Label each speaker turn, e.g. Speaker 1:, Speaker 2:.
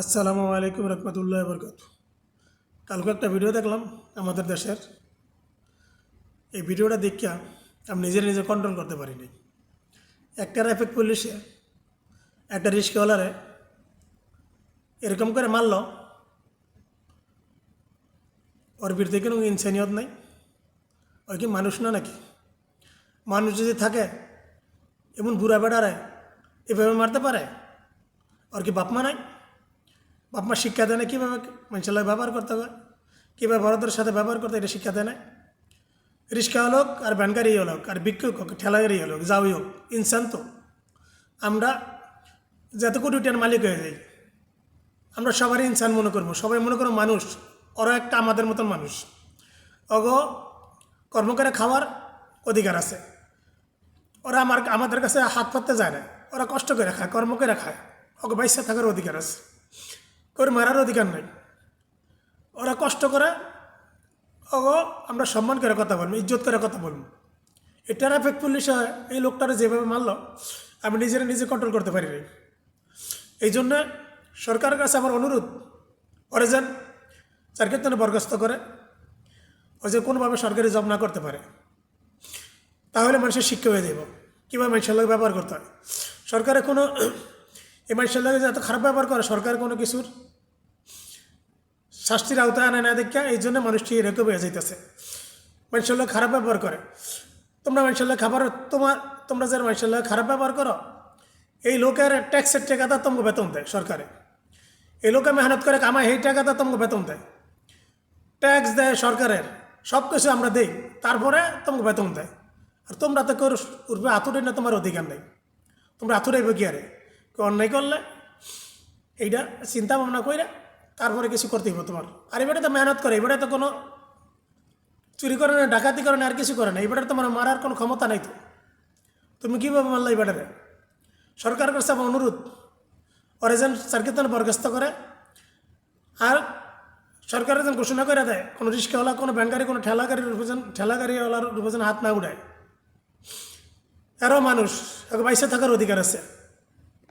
Speaker 1: আসসালামু আলাইকুম রহমতুল্লাহ বরকত কালকে একটা ভিডিও দেখলাম আমাদের দেশের। এই ভিডিওটা দেখিয়া আমি নিজের নিজে কন্ট্রোল করতে পারিনি। একটা ট্রাফিক পুলিশে একটা রিক্সাওয়ালারে এরকম করে মারল। ওর বিরুদ্ধে কোনো ইনসানিয়ত নাই। ওই কি মানুষ না নাকি? মানুষ যদি থাকে, এমন বুড়া বেড়ারে এভাবে মারতে পারে? ওর কি বাপমা নাই? বাপ মা শিক্ষা দেয় না, কীভাবে মানুষের ব্যবহার করতে হবে? কীভাবে ভারতের সাথে ব্যবহার করতে এটা শিক্ষা দেয় না। রিক্সা হলোক আর ভ্যানগাড়ি হলোক আর বিক্ষোভ হোক ঠেলাগাড়ি হলোক, যাওই হোক, ইনসান তো। আমরা যত কোটি টাকার মালিক হয়ে যাই, আমরা সবারই ইনসান মনে করব, সবাই মনে করব মানুষ, ওরা একটা আমাদের মতন মানুষ। অগ কর্ম করে খাওয়ার অধিকার আছে। ওরা আমার, আমাদের কাছে হাত পাততে যায় না, ওরা কষ্ট করে খায়, কর্ম করে খায় ওকে বাইসা থাকার অধিকার আছে। করে মারার অধিকার নাই। ওরা কষ্ট করে ও আমরা সম্মান করে কথা বলব, ইজ্জত করে কথা বলব। এই ট্রাফিক পুলিশ এই লোকটারা যেভাবে মারলো, আমি নিজের নিজে কন্ট্রোল করতে পারি নাই। এই জন্য সরকারের কাছে আমার অনুরোধ, ওরা যেন, চারকেতনে বরখাস্ত করে, ও যে কোনোভাবে সরকারি জব না করতে পারে, তাহলে মানুষের শিক্ষা হয়ে যাব কীভাবে মানুষের লোক ব্যবহার করতে হয়? সরকারের কোনো এই মানুষের এত খারাপ ব্যবহার করে সরকার কোনো কিছুর? শাস্তির আওতায় আনে না দেখা এই জন্য মানুষটি এরকম হয়ে যাইতেছে। মানুষের লোক খারাপ ব্যবহার করে। তোমরা মানুষের খাবার, তোমার, তোমরা যারা মানুষের খারাপ ব্যবহার করো, এই লোকের ট্যাক্সের টাকাটা তোমাকে বেতন দেয় সরকারে। এই লোকে মেহনত করে কামায়, সেই টাকাটা তোমাকে বেতন দেয়। ট্যাক্স দেয় সরকারের সব কিছু আমরা দিই, তারপরে তোমাকে বেতন দেয়। আর তোমরা তো কেউ উঠবে, আতুরে না তোমার অধিকার নেই। তোমরা আরে? কেউ অন্যায় করলে এইটা চিন্তা ভাবনা কইরা তারপরে কিছু করতে হবে তোমার। আর এবারে তো মেহনত করে, এবারে তো কোনো চুরি করে না, ডাকাতি করে না, আর কিছু করে না, এবারে তোমার মারার কোনো ক্ষমতা নাই তো। তুমি কীভাবে মারলা এবারে? সরকার কাছে আমার অনুরোধ ওরা যেন সার্কিতন বরখাস্ত করে, আর সরকার যেন ঘোষণা করে দেয়, কোনো রিক্সাওয়ালা কোনো ব্যাংকারি, কোনো ঠেলা গাড়ির উপর যেন ঠেলা গাড়িওয়ালার উপর যেন হাত না উঠায় এরও মানুষ বাইসে থাকার অধিকার আছে।